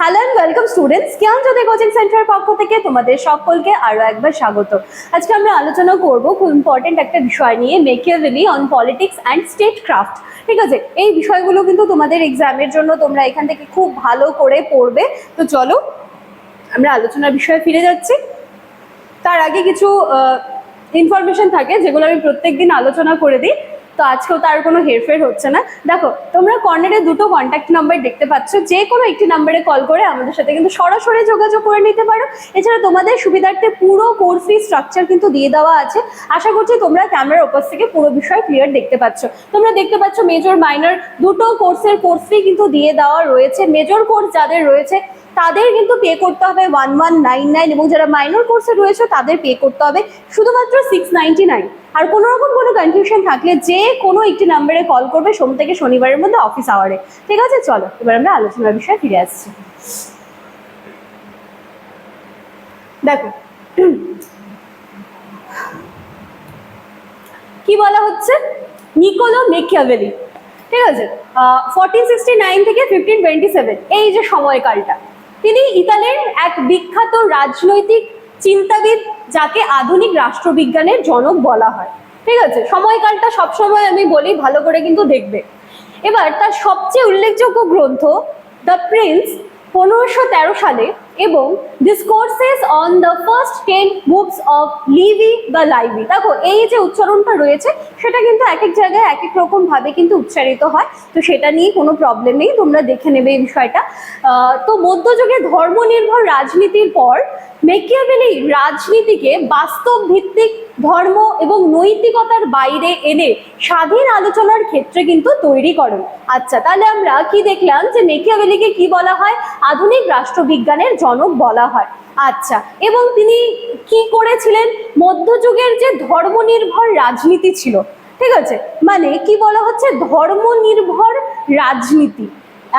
Hello and welcome students জ্ঞান জ্যোতি coaching সেন্টারের পক্ষ থেকে তোমাদের সকলকে আরও একবার স্বাগত। আজকে আমরা আলোচনা করব খুব ইম্পর্টেন্ট একটা বিষয় নিয়ে Machiavelli on politics and statecraft ঠিক আছে? এই বিষয়গুলো কিন্তু তোমাদের এক্সামের জন্য তোমরা এখান থেকে খুব ভালো করে পড়বে। তো চলো, আমরা আলোচনার বিষয়ে ফিরে যাচ্ছি। তার আগে কিছু ইনফরমেশন থাকে যেগুলো আমি প্রত্যেকদিন আলোচনা করে দিই। তো আজকেও তার কোনো হেরফের হচ্ছে না। দেখো, তোমরা কর্নারে দুটো কন্ট্যাক্ট নাম্বার দেখতে পাচ্ছ। যে কোনো একটি নাম্বারে কল করে আমাদের সাথে কিন্তু সরাসরি যোগাযোগ করে নিতে পারো। এছাড়া তোমাদের সুবিধার্থে পুরো কোর্স ফি স্ট্রাকচার কিন্তু দিয়ে দেওয়া আছে। আশা করছি তোমরা ক্যামেরার ওপর থেকে পুরো বিষয় ক্লিয়ার দেখতে পাচ্ছ। তোমরা দেখতে পাচ্ছ মেজর মাইনর দুটো কোর্সের কোর্স ফি কিন্তু দিয়ে দেওয়া রয়েছে। মেজর কোর্স যাদের রয়েছে তাদের কিন্তু পে করতে হবে ওয়ান ওয়ান নাইন নাইন এবং যারা মাইনর কোর্সে রয়েছে, তাদের পে করতে হবে শুধুমাত্র সিক্স নাইন আর কোনো রকম কোনো কনফিউশন থাকলে যে কোনো একটি নাম্বারে কল করবে সোম থেকে শনিবারের মধ্যে অফিস আওয়ারে ঠিক আছে? চলো, এবার আমরা আলোচনার বিষয়ে ফিরে আসছি। দেখো, কি বলা হচ্ছে? নিকোলো মেকিয়াভেলি ঠিক আছে? ফোরটিন সিক্সটি নাইন থেকে ফিফটিন টোয়েন্টি সেভেন এই যে সময়কালটা। তিনি ইতালের এক বিখ্যাত রাজনৈতিক চিন্তাবিদ যাকে আধুনিক রাষ্ট্রবিজ্ঞানের জনক বলা হয়। ঠিক আছে? সময়কালটা সবসময় আমি বলি, ভালো করে কিন্তু দেখবে। এবার তার সবচেয়ে উল্লেখযোগ্য গ্রন্থ দ্য প্রিন্স পনেরোশো সালে এবং discourses on the first ten books of Livy বা লাইভি দেখো, এই যে উচ্চারণটা রয়েছে, সেটা কিন্তু এক এক জায়গায় এক এক রকমভাবে কিন্তু উচ্চারিত হয়। তো সেটা নিয়ে কোনো প্রবলেম নেই, তোমরা দেখে নেবে এই বিষয়টা। তো মধ্যযুগে ধর্মনির্ভর রাজনীতির পর মেকিয়াভেলি রাজনীতিকে বাস্তব ভিত্তিক ধর্ম এবং নৈতিকতার বাইরে এনে স্বাধীন আলোচনার ক্ষেত্রে কিন্তু তৈরি করেন আচ্ছা তাহলে আমরা কি দেখলাম যে মেকিয়াভেলিকে কি বলা হয়? আধুনিক রাষ্ট্রবিজ্ঞানের জনক বলা হয়। আচ্ছা এবং তিনি কি করেছিলেন? মধ্যযুগের যে ধর্মনির্ভর রাজনীতি ছিল, ঠিক আছে? মানে কি বলা হচ্ছে? ধর্মনির্ভর রাজনীতি।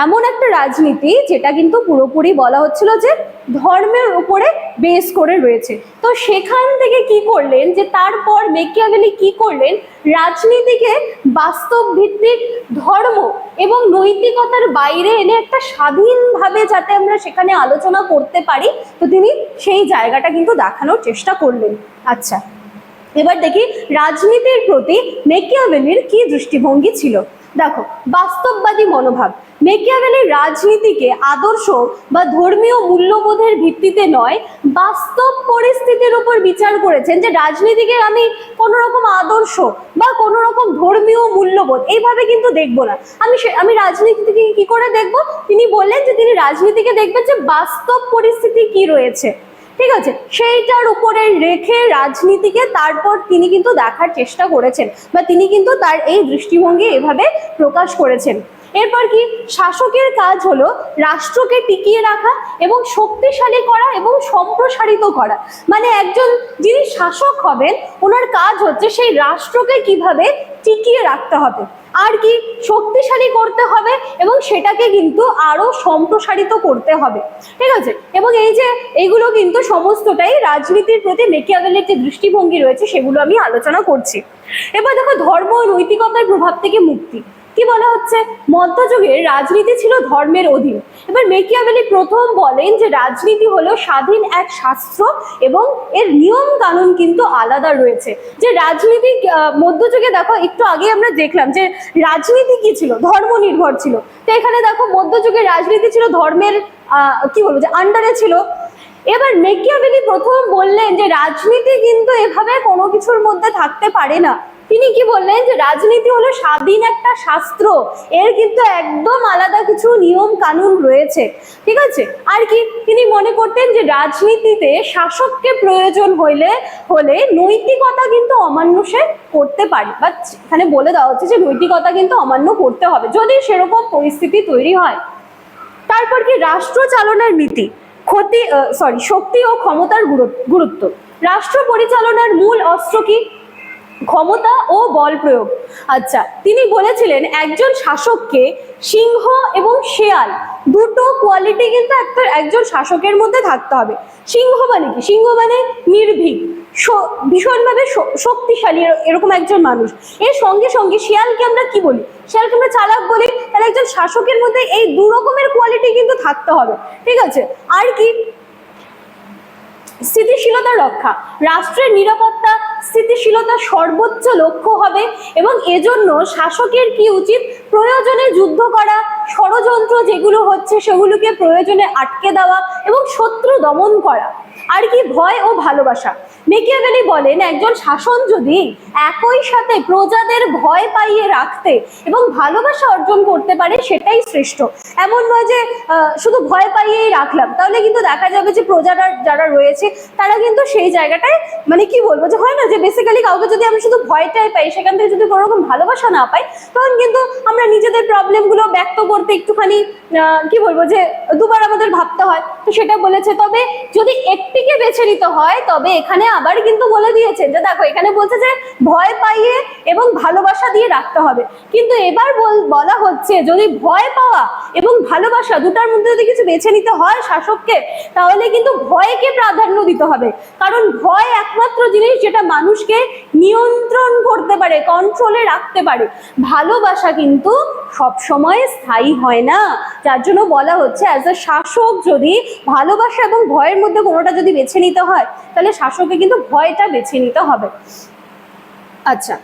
এমন একটা রাজনীতি যেটা কিন্তু পুরোপুরি বলা হচ্ছিল যে ধর্মের উপরে বেস করে রয়েছে। তো সেখান থেকে কি করলেন যে তারপর মেকিয়াভেলি কি করলেন? রাজনীতিকে বাস্তব ভিত্তিক ধর্ম এবং নৈতিকতার বাইরে এনে একটা স্বাধীনভাবে যাতে আমরা সেখানে আলোচনা করতে পারি, তো তিনি সেই জায়গাটা কিন্তু দেখানোর চেষ্টা করলেন। আচ্ছা এবার দেখি রাজনীতির প্রতি মেকিয়াভেলির কি দৃষ্টিভঙ্গি ছিল? দেখো, বাস্তববাদী মনোভাব। মেকিয়াভেলির রাজনীতিকে আদর্শ বা ধর্মীয় মূল্যবোধের ভিত্তিতে নয়, বাস্তব পরিস্থিতির উপর বিচার করেছেন যে রাজনীতিকে আমি কোনো রকম আদর্শ বা কোনো রকম ধর্মীয় মূল্যবোধ, এইভাবে কিন্তু দেখব না। আমি আমি রাজনীতিকে কি করে দেখব? তিনি বললেন যে তিনি রাজনীতিকে দেখবেন যে বাস্তব পরিস্থিতি কি রয়েছে। ঠিক আছে? সেইটার উপরে রেখে রাজনীতিকে তারপর তিনি কিন্তু দেখার চেষ্টা করেছেন বা তিনি কিন্তু তার এই দৃষ্টিভঙ্গি এভাবে প্রকাশ করেছেন। এরপর কি? শাসকের কাজ হলো রাষ্ট্রকে টিকিয়ে রাখা এবং শক্তিশালী করা এবং সম্প্রসারিত করা। মানে একজন যিনি শাসক হবেন, ওনার কাজ হচ্ছে সেই রাষ্ট্রকে কীভাবে টিকিয়ে রাখতে হবে। আর কি? শক্তিশালী করতে হবে এবং সেটাকে কিন্তু আরও সম্প্রসারিত করতে হবে। ঠিক আছে? এবং এই যে, এইগুলো কিন্তু সমস্তটাই রাজনীতির প্রতি মেকিয়াভেলের যে দৃষ্টিভঙ্গি রয়েছে, সেগুলো আমি আলোচনা করছি। এবার দেখো, ধর্ম নৈতিকতার প্রভাব থেকে মুক্তি। কি বলা হচ্ছে? মধ্যযুগে রাজনীতি ছিল ধর্মের অধীন। এবার মেকিয়াভেলি প্রথম বলেন যে রাজনীতি হলো স্বাধীন এক শাস্ত্র এবং এর নিয়ম কানুন কিন্তু আলাদা রয়েছে। যে রাজনীতি মধ্যযুগে দেখো, একটু আগে আমরা দেখলাম যে রাজনীতি কি ছিল? ধর্ম নির্ভর ছিল। তো এখানে দেখো মধ্যযুগে রাজনীতি ছিল ধর্মের কি বলব, যে আন্ডারে ছিল। এবার মেকিয়াভেলি প্রথম বললেন যে রাজনীতি কিন্তু এভাবে কোনো কিছুর মধ্যে থাকতে পারে না। তিনি কি বললেন যে রাজনীতি হলো স্বাধীন একটা শাস্ত্র। এর কিন্তু একদম আলাদা কিছু নিয়ম কানুন রয়েছে। ঠিক আছে? আর কি? তিনি মনে করতেন যে রাজনীতিতে শাসককে প্রয়োজন হইলে, হলে নৈতিকতা কিন্তু অমান্য সে করতে পারে। বা এখানে বলে দেওয়া হচ্ছে যে নৈতিকতা কিন্তু অমান্য করতে হবে, যদি সেরকম পরিস্থিতি তৈরি হয়। তারপর কি? রাষ্ট্র চালনার নীতি, ক্ষতি সরি শক্তি ও ক্ষমতার গুরুত্ব- রাষ্ট্র পরিচালনার মূল অস্ত্র কি? ক্ষমতা ও বল প্রয়োগ। আচ্ছা তিনি বলেছিলেন একজন শাসককে সিংহ এবং শেয়াল দুটো কোয়ালিটি কিন্তু একটা একজন শাসকের মধ্যে থাকতে হবে। সিংহ মানে কি? সিংহ মানে নির্ভীক ভীষণভাবে শক্তিশালী এরকম একজন মানুষ। এর সঙ্গে সঙ্গে শিয়ালকে আমরা কি বলি? শিয়ালকে আমরা চালাক বলি। তাহলে একজন শাসকের মধ্যে এই দু রকমের কোয়ালিটি কিন্তু থাকতে হবে। ঠিক আছে? আর কি? স্থিতিশীলতা রক্ষা। রাষ্ট্রের নিরাপত্তা স্থিতিশীলতা সর্বোচ্চ লক্ষ্য হবে এবং এজন্য শাসকের কি উচিত? প্রয়োজনে যুদ্ধ করা, ষড়যন্ত্র যেগুলো হচ্ছে সেগুলোকে প্রয়োজনে আটকে দেওয়া এবং শত্রু দমন করা। আর কি ভয় ও ভালোবাসা? মেকিয়াভেলি বলেন, একজন শাসন যদি একই সাথে প্রজাদের ভয় পাইয়ে রাখতে এবং ভালোবাসা অর্জন করতে পারে, সেটাই শ্রেষ্ঠ। এমন নয় যে শুধু ভয় পাইয়েই রাখলাম। তাহলে কিন্তু দেখা যাবে যে প্রজারা যারা রয়েছে, তারা কিন্তু সেই জায়গাটায় মানে কি বলব, যে হয় না যে বেসিক্যালি কাউকে যদি আমি শুধু ভয়টাই পাই, সেখান থেকে যদি কোনো রকম ভালোবাসা না পাই, তখন কিন্তু আমরা নিজেদের প্রবলেমগুলো ব্যক্ত করতে একটুখানি কি বলব যে দুবার আমাদের ভাবতে হয়। তো সেটা বলেছে, তবে যদি একটিকে বেছে নিতে হয়, তবে এখানে আবার কিন্তু বলে দিয়েছে যে, দেখো, এখানে বলছে যে, ভয় পাইয়ে এবং ভালোবাসা দিয়ে রাখতে হবে। কিন্তু এবার বল- হচ্ছে, যদি ভয় পাওয়া এবং ভালোবাসা দুটার মধ্যে যদি কিছু বেছে নিতে হয় শাসককে, তাহলে কিন্তু ভয়কে প্রাধান্য দিতে হবে। কারণ ভয় একমাত্র জিনিস যেটা মানুষকে নিয়ন্ত্রণ করতে পারে কন্ট্রোলে রাখতে পারে। ভালোবাসা কিন্তু সবসময় স্থায়ী হয় না। যার জন্য বলা হচ্ছে অ্যাজ এ শাসক যদি ভালোবাসা এবং ভয়ের মধ্যে কোনোটা যদি বেছে নিতে হয়, তাহলে শাসককে কিন্তু ভয়টা বেছে নিতে হবে। আচ্ছা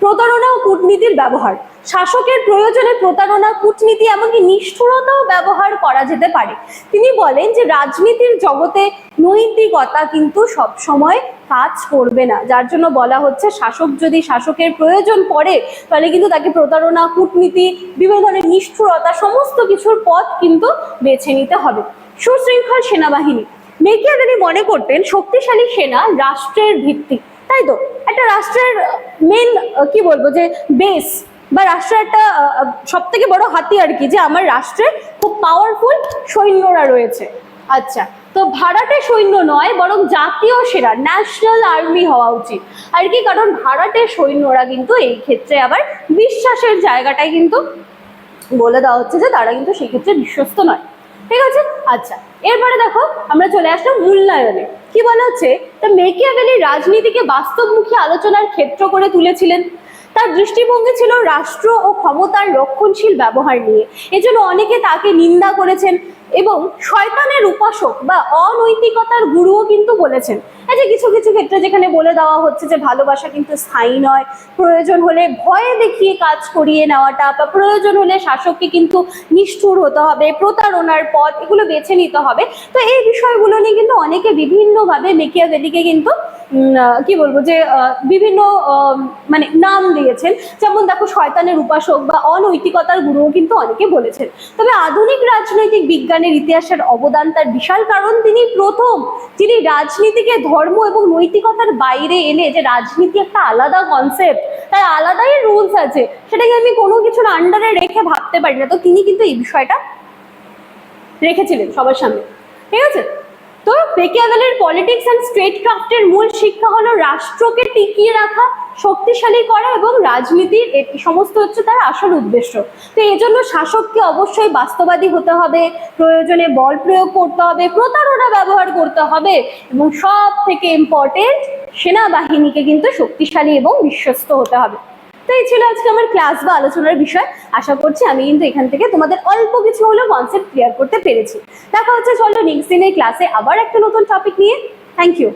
প্রতারণা ও কূটনীতির ব্যবহার। শাসকের প্রয়োজনে প্রতারণা, কূটনীতি এমনকি নিষ্ঠুরতাও ব্যবহার করা যেতে পারে। তিনি বলেন যে, রাজনীতির জগতে নৈতিকতা কিন্তু সব সময় কাজ করবে না। যার জন্য বলা হচ্ছে, শাসক যদি শাসকের প্রয়োজন পড়ে, তাহলে কিন্তু তাকে প্রতারণা, কূটনীতি বিভিন্ন ধরনের নিষ্ঠুরতা, সমস্ত কিছুর পথ কিন্তু বেছে নিতে হবে। সুশৃঙ্খল সেনাবাহিনী। মেকিয়াভেলি মনে করতেন শক্তিশালী সেনা রাষ্ট্রের ভিত্তি। তাই তো? একটা রাষ্ট্রের মেন কি বলব যে বেস বা রাষ্ট্রের একটা সব থেকে বড় হাতিয়ার কি? যে আমার রাষ্ট্রে খুব পাওয়ারফুল সৈন্যরা রয়েছে। আচ্ছা তো ভাড়াটে সৈন্য নয়, বরং জাতীয় সেরা ন্যাশনাল আর্মি হওয়া উচিত। আর কি? কারণ ভাড়াটে সৈন্যরা কিন্তু এই ক্ষেত্রে আবার বিশ্বাসের জায়গাটাই কিন্তু বলে দেওয়া হচ্ছে যে তারা কিন্তু সেক্ষেত্রে বিশ্বস্ত নয়। ঠিক আছে? আচ্ছা এরপরে দেখো আমরা চলে আসলাম মূল্যায়নে। কি বলা হচ্ছে? তা মেকিয়াভেলি রাজনীতিকে বাস্তবমুখী আলোচনার ক্ষেত্র করে তুলেছিলেন। তার দৃষ্টিভঙ্গি ছিল রাষ্ট্র ও ক্ষমতার রক্ষণশীল ব্যবহার নিয়ে। এজন্য অনেকে তাকে নিন্দা করেছেন। এবং শয়তানের উপাসক বা অনৈতিকতার গুরুও কিন্তু বলেছেন। এই যে কিছু কিছু ক্ষেত্রে যেখানে বলে দেওয়া হচ্ছে যে ভালোবাসা কিন্তু স্থায়ী নয়, প্রয়োজন হলে ভয়ে দেখিয়ে কাজ করিয়ে নেওয়াটা বা প্রয়োজন হলে শাসককে কিন্তু নিষ্ঠুর হতে হবে, প্রতারণার পথ এগুলো বেছে নিতে হবে। তো এই বিষয়গুলো নিয়ে কিন্তু অনেকে বিভিন্নভাবে মেকিয়াভেলিকে কিন্তু কি বলব যে বিভিন্ন মানে নাম দিয়েছেন। যেমন দেখো শয়তানের উপাসক বা অনৈতিকতার গুরুও কিন্তু অনেকে বলেছেন। তবে আধুনিক রাজনৈতিক বিজ্ঞানের ইতিহাসের অবদান তার বিশাল কারণ তিনি প্রথম, যিনি রাজনীতিকে, ধর্ম এবং নৈতিকতার বাইরে এনে যে রাজনীতি একটা আলাদা কনসেপ্ট তার আলাদাই রুলস আছে, সেটাকে আমি কোনো কিছুর আন্ডারে রেখে ভাবতে পারি না। তো তিনি কিন্তু এই বিষয়টা রেখেছিলেন সবার সামনে। ঠিক আছে? পেকিয়াভেলের পলিটিক্স অ্যান্ড স্টেট ক্রাফটের মূল শিক্ষা হলো রাষ্ট্রকে টিকিয়ে রাখা, শক্তিশালী করা এবং রাজনীতির সমস্ত হচ্ছে তার আসল উদ্দেশ্য। তো এই জন্য শাসককে অবশ্যই বাস্তবাদী হতে হবে, প্রয়োজনে বল প্রয়োগ করতে হবে, প্রতারণা ব্যবহার করতে হবে এবং সব থেকে ইম্পর্টেন্ট সেনাবাহিনীকে কিন্তু শক্তিশালী এবং বিশ্বস্ত হতে হবে। তো এই ছিল আজকে আমার ক্লাস বা আলোচনার বিষয়। আশা করছি আমি কিন্তু এখান থেকে তোমাদের অল্প কিছু হলেও কনসেপ্ট ক্লিয়ার করতে পেরেছি। দেখা হচ্ছে, চলো নেক্সট দিনের ক্লাসে আবার একটা নতুন টপিক নিয়ে। Thank you